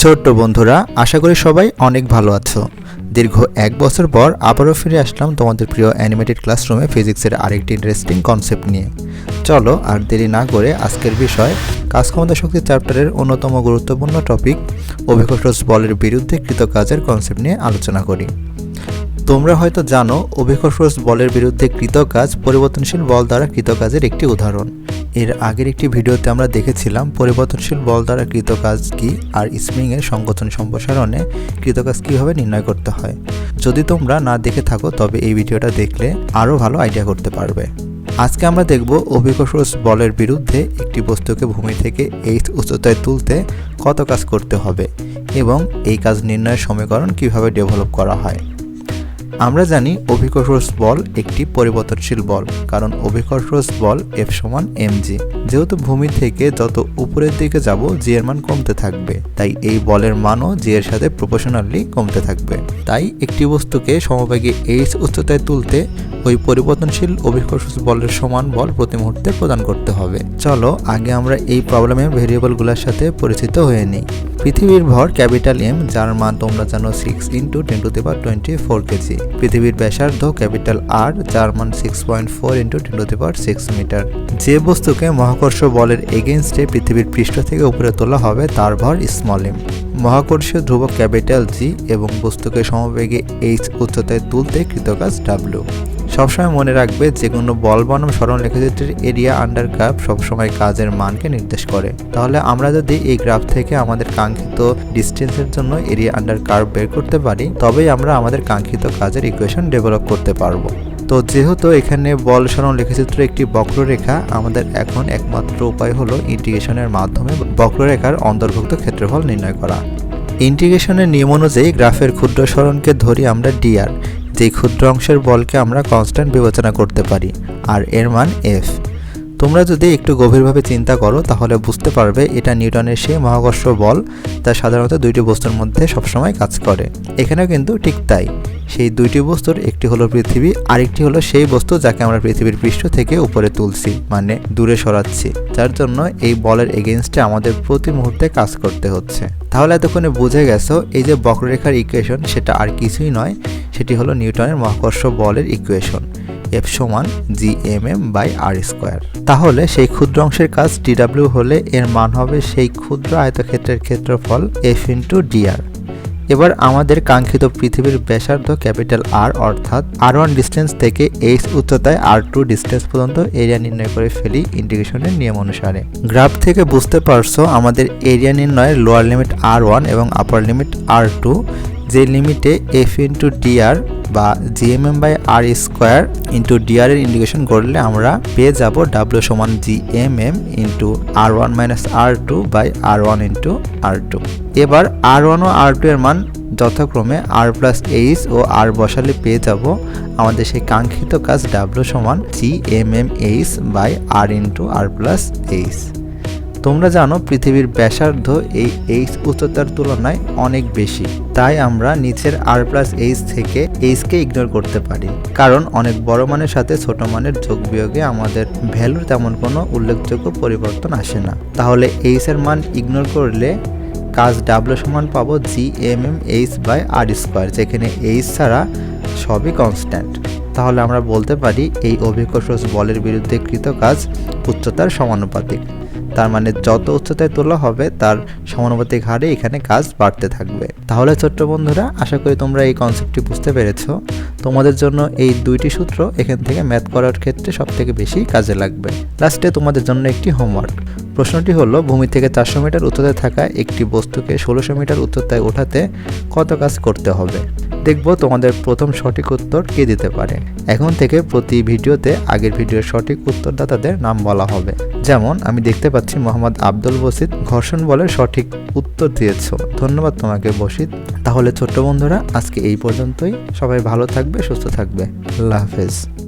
ছোট্ট বন্ধুরা, আশা করি সবাই অনেক ভালো আছো। দীর্ঘ এক বছর পর আবারও ফিরে আসলাম তোমাদের প্রিয় অ্যানিমেটেড ক্লাসরুমে ফিজিক্সের আরেকটি ইন্টারেস্টিং কনসেপ্ট নিয়ে। চলো আর দেরি না করে আজকের বিষয় কাজ ক্ষমতা শক্তি চ্যাপ্টারের অন্যতম গুরুত্বপূর্ণ টপিক অভিকর্ষ বলের বিরুদ্ধে কৃত কাজের কনসেপ্ট নিয়ে আলোচনা করি। তোমরা হয়তো জানো অভিকর্ষ বলের বিরুদ্ধে কৃত কাজ পরিবর্তনশীল বল দ্বারা কৃত কাজের একটি উদাহরণ। এর আগের একটি ভিডিওতে আমরা দেখেছিলাম, পরিবর্তনশীল বল দ্বারা কৃত কাজ কি আর স্প্রিংয়ের সংগঠন সম্প্রসারণে কৃত কাজ কীভাবে নির্ণয় করতে হয়। যদি তোমরা না দেখে থাকো, তবে এই ভিডিওটা দেখলে আরও ভালো আইডিয়া করতে পারবে। আজকে আমরা দেখব অভিকর্ষ বলের বিরুদ্ধে একটি বস্তুকে ভূমি থেকে এই উচ্চতায় তুলতে কত কাজ করতে হবে এবং এই কাজ নির্ণয়ের সমীকরণ কীভাবে ডেভেলপ করা হয়। আমরা জানি অভিকর্ষ বল একটি পরিবর্তনশীল বল, কারণ অভিকর্ষ বল এফ সমান এমজি যেহেতু ভূমি থেকে যত উপরের দিকে যাব জি এর মান কমতে থাকবে, তাই এই বলের মানও জি এর সাথে প্রপোর্শনালি কমতে থাকবে। তাই একটি বস্তুকে সমবেগে এইচ উচ্চতায় তুলতে ওই পরিবর্তনশীল অভিকর্ষ বলের সমান বল প্রতি মুহূর্তে প্রদান করতে হবে। চলো, আগে আমরা এই প্রবলেমের ভেরিয়েবলগুলোর সাথে পরিচিত হয়ে নিই। পৃথিবীর ভর ক্যাপিটাল এম যার মান তোমরা জানো six into ten to the power twenty four kg পৃথিবীর ব্যাসার্ধ ক্যাপিটাল আর যার মান six point four into ten to the power six metre যে বস্তুকে মহাকর্ষ বলের এগেনস্টে পৃথিবীর পৃষ্ঠ থেকে উপরে তোলা হবে, তার ভর স্মল এম মহাকর্ষীয় ধ্রুবক ক্যাপিটাল জি এবং বস্তুকে সমবেগে এইচ উচ্চতায় তুলতে কৃতকাজ ডাব্লু সবসময় মনে রাখবে যে কোনো বল বনাম সরল রেখাচিত্রের এরিয়া আন্ডার গ্রাফ সবসময় কাজের মানকে নির্দেশ করে। তাহলে আমরা যদি এই গ্রাফ থেকে আমাদের কাঙ্ক্ষিত ডিস্টেন্সের জন্য এরিয়া আন্ডার কার্ভ বের করতে পারি, তবেই আমরা আমাদের কাঙ্ক্ষিত কাজের ইকুয়েশন ডেভেলপ করতে পারব। তো যেহেতু এখানে বল সরণ লেখচিত্র একটি বক্ররেখা, আমাদের এখন একমাত্র উপায় হলো ইন্টিগ্রেশনের মাধ্যমে বক্ররেখার অন্তর্ভুক্ত ক্ষেত্রফল নির্ণয় করা। ইন্টিগ্রেশনের নিয়ম অনুযায়ী গ্রাফের ক্ষুদ্র সরণকে ধরি আমরা ডিআর যেই ক্ষুদ্র অংশের বলকে আমরা কনস্ট্যান্ট বিবেচনা করতে পারি, আর এর মান এফ তোমরা যদি একটু গভীরভাবে চিন্তা করো, তাহলে বুঝতে পারবে এটা নিউটনের সেই মহাকর্ষ বল, যা সাধারণত দুইটি বস্তুর মধ্যে সবসময় কাজ করে। এখানেও কিন্তু ঠিক তাই। সেই দুইটি বস্তুর একটি হলো পৃথিবী, আরেকটি হলো সেই বস্তু যাকে আমরা পৃথিবীর পৃষ্ঠ থেকে উপরে তুলছি মানে দূরে সরাচ্ছি, যার জন্য এই বলের এগেনস্টে আমাদের প্রতি মুহূর্তে কাজ করতে হচ্ছে। তাহলে এতক্ষণে বুঝে গেছো, এই যে বক্ররেখার ইকুয়েশন সেটা আর কিছুই নয় সেটি হলো নিউটনের মহাকর্ষ বলের ইকুয়েশন এফ সমান G M M by R square তাহলে সেই ক্ষুদ্র অংশের কাজ ডিডাব্লিউ হলে এর মান হবে সেই ক্ষুদ্র আয়তক্ষেত্রের ক্ষেত্রফল এফ ইন্টু ডিআর এবার আমাদের কাঙ্ক্ষিত পৃথিবীর ব্যাসার্ধ ক্যাপিটাল আর অর্থাৎ আর ওয়ান ডিস্টেন্স থেকে এইচ উচ্চতায় আর টু ডিস্টেন্স পর্যন্ত এরিয়া নির্ণয় করে ফেলি ইন্টিগ্রেশনের নিয়ম অনুসারে। গ্রাফ থেকে বুঝতে পারছ আমাদের এরিয়া নির্ণয়ের লোয়ার লিমিট আর ওয়ান এবং আপার লিমিট আর টু যে লিমিটে এফ ইন্টু ডিআর বা GMM by R square into DR এর ইন্টিগ্রেশন করলে আমরা পেয়ে যাব ডাব্লিউ সমান G M M into R one minus R two by R one into R two এবার আর ওয়ান ও আর টু এর মান যথাক্রমে আর প্লাস এইচ ও আর বসালে পেয়ে যাব আমাদের সেই কাঙ্ক্ষিত কাজ ডাব্লিউ সমান G M M H by R into R plus H তোমরা জানো পৃথিবীর ব্যাসার্ধ এই এইচ উচ্চতার তুলনায় অনেক বেশি। তাই আমরা নিচের আর প্লাস এইচ থেকে এইচকে ইগনোর করতে পারি। কারণ অনেক বড় মানের সাথে ছোট মানের যোগ বিয়োগে আমাদের ভ্যালুর তেমন কোনো উল্লেখযোগ্য পরিবর্তন আসে না। তাহলে এইচ এর মান ইগনোর করলে কাজ ডাব্লু সমান পাবো G M M H by R square যেখানে এইচ ছাড়া সবই কনস্ট্যান্ট তাহলে আমরা বলতে পারি এই অভিকর্ষ বলের বিরুদ্ধে কৃত কাজ উচ্চতার সমানুপাতিক। তার মানে যত উচ্চতায় তোলা হবে, তার সমানুপাতিক হারে এখানে কাজ বাড়তে থাকবে। তাহলে ছোট্ট বন্ধুরা, আশা করি তোমরা এই কনসেপ্টটি বুঝতে পেরেছ। তোমাদের জন্য এই দুইটি সূত্র এখান থেকে ম্যাথ করার ক্ষেত্রে সব থেকে বেশি কাজে লাগবে। লাস্টে তোমাদের জন্য একটি হোমওয়ার্ক প্রশ্নটি হলো, ভূমি থেকে চারশো মিটার উচ্চতায় থাকা একটি বস্তুকে ষোলোশো মিটার উচ্চতায় ওঠাতে কত কাজ করতে হবে? দেখব তোমাদের প্রথম সঠিক উত্তর কে দিতে পারে। এখন থেকে প্রতি ভিডিওতে আগের ভিডিওর সঠিক উত্তরদাতাদের নাম বলা হবে। যেমন, আমি দেখতে পাচ্ছি মোহাম্মদ আব্দুল বসিত ঘর্ষণ বলে সঠিক উত্তর দিয়েছ। ধন্যবাদ তোমাকে বসিত তাহলে ছোট্ট বন্ধুরা, আজকে এই পর্যন্তই। সবাই ভালো থাকবে, সুস্থ থাকবে। আল্লাহ হাফেজ।